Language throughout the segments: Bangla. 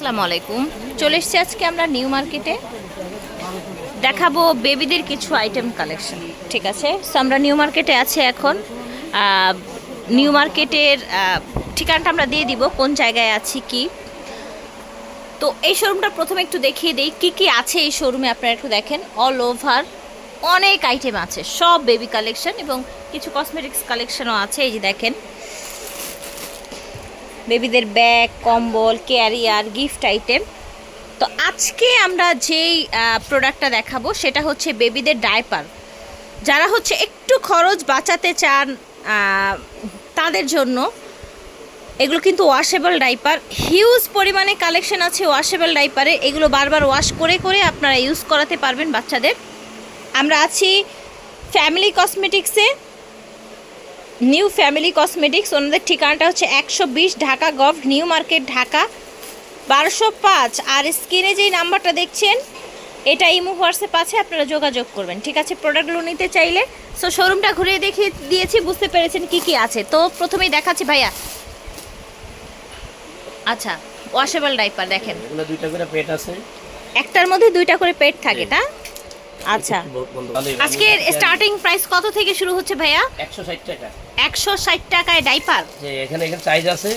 আসসালামু আলাইকুম। চলে এসেছি আজকে আমরা নিউ মার্কেটে। দেখাবো বেবিদের কিছু আইটেম কালেকশন ঠিক আছে? সো আমরা নিউ মার্কেটে আছি এখন। নিউ মার্কেটের ঠিকানাটা আমরা দিয়ে দিব, কোন জায়গায় আছি, কি। তো এই শোরুমটা প্রথমে একটু দেখিয়ে দিই, কি কি আছে এই শোরুমে আপনারা একটু দেখেন। অল ওভার অনেক আইটেম আছে, সব বেবি কালেকশন এবং কিছু কসমেটিক্স কালেকশনও আছে, এই যে দেখেন। বেবিদের ব্যাগ, কম্বল, ক্যারিয়ার, গিফট আইটেম। তো আজকে আমরা যেই প্রোডাক্টটা দেখাবো, সেটা হচ্ছে বেবিদের ডাইপার। যারা হচ্ছে একটু খরচ বাঁচাতে চান তাদের জন্য, এগুলো কিন্তু ওয়াশেবল ডাইপার হিউজ পরিমাণে কালেকশন আছে ওয়াশেবল ডাইপারে এগুলো বারবার ওয়াশ করে করে আপনারা ইউজ করাতে পারবেন বাচ্চাদের। আমরা আছি ফ্যামিলি কসমেটিক্সে নিউ ফ্যামিলি কসমেটিক্স। ওনাদের ঠিকানাটা হচ্ছে একশো বিশ Dhaka gov new market Dhaka বারোশো পাঁচ। আর স্ক্রিনে যেই নাম্বারটা দেখছেন এটা ইমো হোয়াটসঅ্যাপ আছে আপনারা যোগাযোগ করবেন। ঠিক আছে প্রোডাক্টগুলো নিতে চাইলে। সো শোরুমটা ঘুরিয়ে দেখিয়ে দিয়েছি বুঝতে পেরেছেন কি কি আছে। তো প্রথমেই দেখাচ্ছি ভাইয়া। আচ্ছা ওয়াশেবল ডাইপার দেখেন। দুইটা করে পেট আছে। একটার মধ্যে দুইটা করে পেট থাকে না? আচ্ছা। আজকের স্টার্টিং প্রাইস কত থেকে শুরু হচ্ছে ভাইয়া? 160 টাকা। একশো ষাট টাকায় ডাইপার এখানে এখানে সাইজ আছে।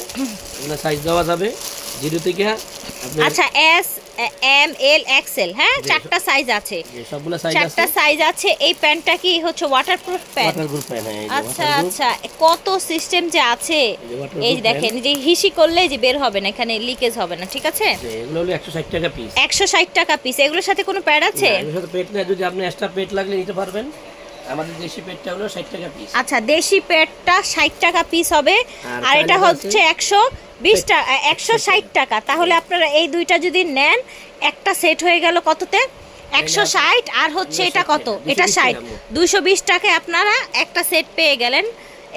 এগুলো সাইজ দেওয়া যাবে। জিরো থেকে আচ্ছা এস এম এল এক্সেল হ্যাঁ? চারটা সাইজ আছে। চারটা সাইজ আছে। এই প্যান্টটা কি হচ্ছে ওয়াটারপ্রুফ প্যান্ট আচ্ছা আচ্ছা। কত সিস্টেম যে আছে? এই দেখেন যে হিসি করলে যে বের হবে না এখানে লিকেজ হবে না ঠিক আছে? এগুলো হলো 160 টাকা পিস 160 টাকা পিস এগুলোর সাথে কোনো প্যাড আছে? এগুলোর সাথে পেট না যদি আপনি এক্সট্রা পেট লাগলে নিতে পারবেন। আমাদের দেশি প্যাডটা হলো 60 টাকা পিস আচ্ছা দেশি পেটটা 60 টাকা পিস হবে। আর এটা হচ্ছে 100 বিশটা একশো ষাট টাকা। তাহলে আপনারা এই দুইটা যদি নেন একটা সেট হয়ে গেল কততে? একশো ষাট আর হচ্ছে এটা কত? এটা ষাট। দুশো বিশ টাকায় আপনারা একটা সেট পেয়ে গেলেন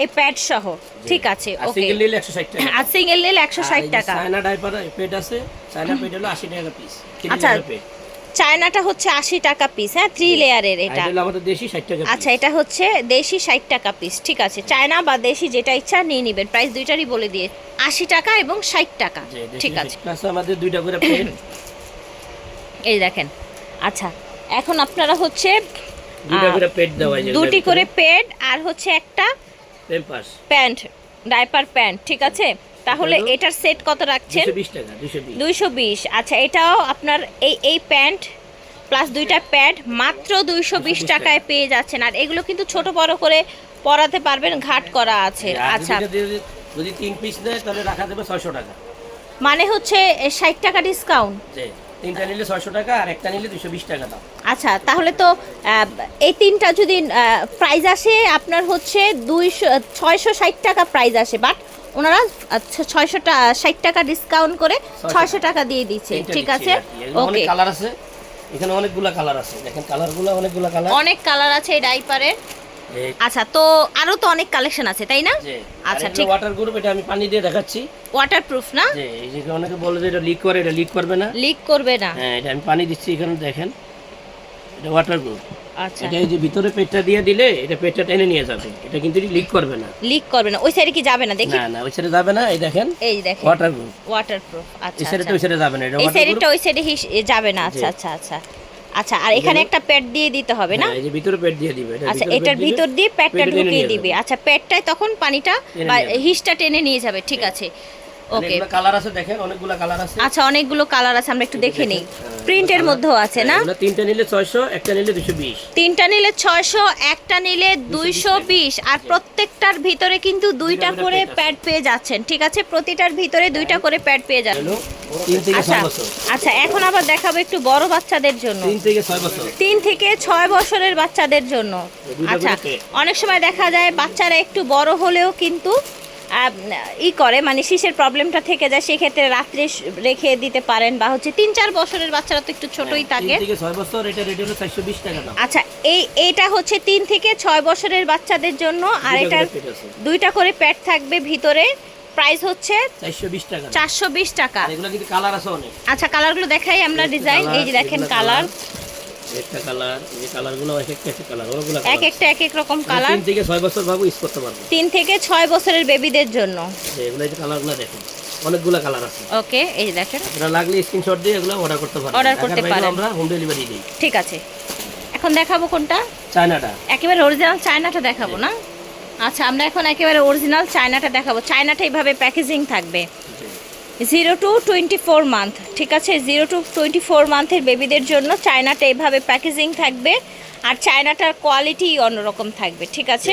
এই প্যাড সহ। ঠিক আছে ওকে। আর সিঙ্গেল নিলে একশো ষাট টাকা। চায়না ডাইপার পেড আছে চায়না পেড হলো আশি টাকা পিস আচ্ছা চায়নাটা হচ্ছে আশি টাকা পিস হ্যাঁ? থ্রি লেয়ারের এটা। এটা হলো আমাদের দেশি 60 টাকা আচ্ছা এটা হচ্ছে দেশি ষাট টাকা পিস ঠিক আছে। চায়না বা দেশি যেটা ইচ্ছা নিয়ে নেবেন। প্রাইস দুইটারই বলে দিয়ে আশি টাকা এবং ষাট টাকা ঠিক আছে। আমাদের দুইটা করে এই দেখেন আচ্ছা এখন আপনারা হচ্ছে দুটি করে পেড আর হচ্ছে একটা প্যান্ট ডাইপার প্যান্ট ঠিক আছে? তাহলে এটার সেট কত রাখছেন? 220 টাকা 220 দুইশো বিশ। আচ্ছা এটাও আপনার এই এই প্যান্ট প্লাস দুইটা প্যাড মাত্র দুইশো বিশ টাকায় পেয়ে যাচ্ছেন। আর এগুলো কিন্তু ছোট বড় করে পরাতে পারবেন ঘাট করা আছে। আচ্ছা। যদি তিন পিস দেয় তাহলে রাখা যাবে 600 টাকা। মানে হচ্ছে ষাট টাকা ডিসকাউন্ট তিনটা নিলে 600 টাকা আর একটা নিলে 220 টাকা দাম। আচ্ছা তাহলে তো এই তিনটা যদি প্রাইস আসে আপনার হচ্ছে দুইশো ছয়শো ষাট টাকা প্রাইস আসে। বাট ওনারা ছয়শো ষাট টাকা ডিসকাউন্ট করে ছয়শো টাকা। দিয়ে দিচ্ছে ঠিক আছে? ওকে কালার আছে। এখানে অনেকগুলা কালার আছে। দেখেন কালারগুলো অনেকগুলা কালার অনেক কালার আছে এই ডাইপারের আচ্ছা তো আরও তো অনেক কালেকশন আছে তাই না? আচ্ছা, ঠিক। ওয়াটার গ্রুপ এটা আমি পানি দিয়ে দেখাচ্ছি। ওয়াটারপ্রুফ না? এই যে অনেকে বলে যে এটা লিক করে এটা লিক করবে না। লিক করবে না। হ্যাঁ এটা আমি পানি দিচ্ছি এখানে দেখেন। এটা ওয়াটার গ্রুপ আচ্ছা। এটা এই যে ভিতরে পেটটা দিয়ে দিলে এটা পেটটা টেনে নিয়ে যাবে। এটা কিন্তু লিক করবে না। লিক করবে না। ওই সাইডে কি যাবে না? দেখি। না না ওই সাইডে যাবে না। এই দেখেন এই দেখেন। ওয়াটার গ্রুপ ওয়াটারপ্রুফ আচ্ছা এই সাইডে আচ্ছা। ওই সাইডে যাবে না। এটা এই সাইডটা ওই সাইডে যাবে না। আচ্ছা আচ্ছা আচ্ছা। আচ্ছা আর এখানে একটা প্যাড দিয়ে দিতে হবে না? এই যে ভিতরে পেট দিয়ে দিবে। আচ্ছা এটার ভিতর দিয়ে প্যাডটা ঢুকিয়ে দিবে। আচ্ছা প্যাডটাই তখন পানিটা বা হিসটা টেনে নিয়ে যাবে। ঠিক আছে। ওকে কালার আছে দেখেন অনেকগুলো কালার আছে। আচ্ছা অনেকগুলো কালার আছে আমরা একটু দেখে নিই। হ্যাঁ, প্রিন্টের colour। মধ্যেও আছে না? এগুলো তিনটা নিলে 600 একটা নিলে 220 তিনটা নিলে ছয়শো একটা নিলে দুইশো বিশ। আর প্রত্যেকটার ভিতরে কিন্তু দুইটা করে প্যাড পেয়ে যাচ্ছেন ঠিক আছে? প্রতিটার ভিতরে দুইটা করে প্যাড পেয়ে থেকে আচ্ছা আচ্ছা এখন আবার দেখাবো একটু বড় বাচ্চাদের জন্য। তিন থেকে 6 বছর। তিন থেকে ছয় বছরের বাচ্চাদের জন্য। আচ্ছা অনেক সময় দেখা যায় বাচ্চারা একটু বড় হলেও কিন্তু ই করে মানে শিশের প্রবলেমটা থেকে যায় সেক্ষেত্রে রাত্রে রেখে দিতে পারেন বা হচ্ছে তিন চার বছরের বাচ্চারা তো একটু ছোটই হ্যাঁ, থাকে তিন থেকে। 6 বছর এটা রেট হলো 420 টাকা দাম। আচ্ছা এই এইটা হচ্ছে তিন থেকে ছয় বছরের বাচ্চাদের জন্য আর এটার করে দুইটা করে প্যাড থাকবে ভিতরে প্রাইস হচ্ছে 420 টাকা। দাম। চারশো বিশ টাকা। আর এগুলো কিন্তু কালার আছে অনেক। আচ্ছা কালারগুলো দেখাই আমরা ডিজাইন এই যে দেখেন কালার। একটা কালার যে কালারগুলো এক একটা এক কালার ওগুলো এক একটা এক এক রকম কালার তিন থেকে ছয় বছর বাবু ইউজ করতে পারবে। তিন থেকে ছয় বছরের বেবিদের জন্য। এগুলো এই কালারগুলো দেখেন অনেকগুলো কালার আছে। ওকে এই দেখেন। আপনারা লাগলে স্ক্রিনশট দিয়ে এগুলো অর্ডার করতে পারবেন। Order করতে পারেন। আমরা হোম ডেলিভারি দিই। ঠিক আছে। এখন দেখাবো কোনটা? চায়নাটা একেবারে অরিজিনাল চায়নাটা দেখাবো না? আচ্ছা আমরা এখন একেবারে অরিজিনাল চায়নাটা দেখাবো। চায়নাটা এইভাবে প্যাকেজিং থাকবে। Zero to twenty four month ঠিক আছে? জিরো টু টোয়েন্টি ফোর মান্থের বেবিদের জন্য চায়নাটা এইভাবে প্যাকেজিং থাকবে আর চায়নাটার কোয়ালিটি অন্যরকম থাকবে, ঠিক আছে?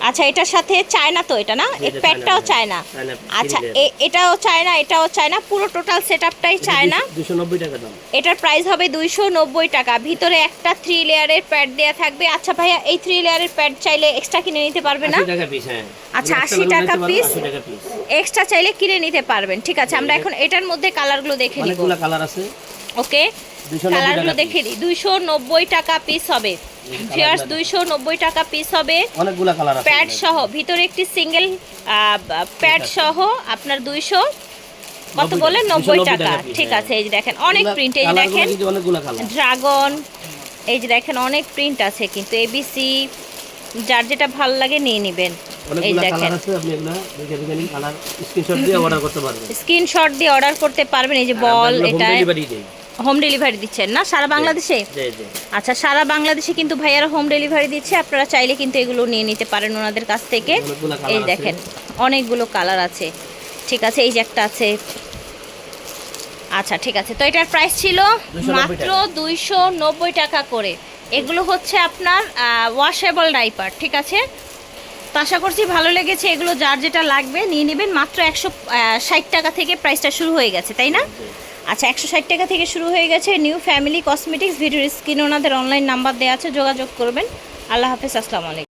আচ্ছা এটার সাথে চায়না তো এটা না? এই এটা প্যাডটাও চায়না, চায়না, আচ্ছা three layer। এ- এটাও চায়না এটাও চায়না পুরো টোটাল সেট আপটাই চায়না। দুশো নব্বই টাকা দাম। এটার প্রাইস হবে দুইশো নব্বই টাকা। ভিতরে একটা থ্রি লেয়ারের প্যাড দেওয়া থাকবে। আচ্ছা ভাইয়া এই থ্রি লেয়ারের প্যাড চাইলে এক্সট্রা কিনে নিতে পারবে না? হ্যাঁ। আচ্ছা, এগুলো 80 একটা টাকা নিতে পারবেন, piece? 80 টাকা পিস এক্সট্রা চাইলে কিনে নিতে পারবেন। ঠিক আছে আমরা এখন এটার মধ্যে কালারগুলো দেখে নিব। অনেকগুলো কালার আছে। ওকে? কালারগুলো দেখে দিই। দুইশো নব্বই টাকা পিস হবে। গুলো দুইশো নব্বই টাকা পিস হবে। অনেকগুলো কালার প্যাড সহ ভিতরে একটি সিঙ্গেল প্যাড সহ আপনার দুইশো কত 90 বলেন নব্বই টাকা। ঠিক হ্যাঁ। আছে এই যে দেখেন অনেক প্রিন্ট এই দেখেন ড্রাগন এই যে দেখেন অনেক প্রিন্ট আছে কিন্তু এবিসি যার যেটা ভালো লাগে নিয়ে নেবেন। এই দেখেন। স্ক্রিনশট দিয়ে অর্ডার করতে পারবেন। এই যে বল এটা ডেলিভারি দেই। হোম ডেলিভারি দিচ্ছেন না? সারা বাংলাদেশে? আচ্ছা সারা বাংলাদেশে কিন্তু ভাইয়ারা হোম ডেলিভারি দিচ্ছে। আপনারা চাইলে কিন্তু এগুলো নিয়ে নিতে পারেন ওনাদের কাছ থেকে। এই দেখেন অনেকগুলো কালার আছে। ঠিক আছে এই যে একটা আছে। আচ্ছা ঠিক আছে। তো এটার প্রাইস ছিল মাত্র দুইশো নব্বই টাকা করে। এগুলো হচ্ছে আপনার ওয়াশেবল ডাইপার ঠিক আছে? তো আশা করছি ভালো লেগেছে। এগুলো যার যেটা লাগবে নিয়ে নেবেন। মাত্র একশো ষাট টাকা থেকে প্রাইসটা শুরু হয়ে গেছে তাই না? আচ্ছা একশো ষাট টাকা থেকে শুরু হয়ে গেছে নিউ ফ্যামিলি কসমেটিক্স, ভিডিওর স্ক্রিন ওনাদের অনলাইন নাম্বার দেওয়া আছে, যোগাযোগ করবেন। আল্লাহ হাফেজ, আসসালামু আলাইকুম।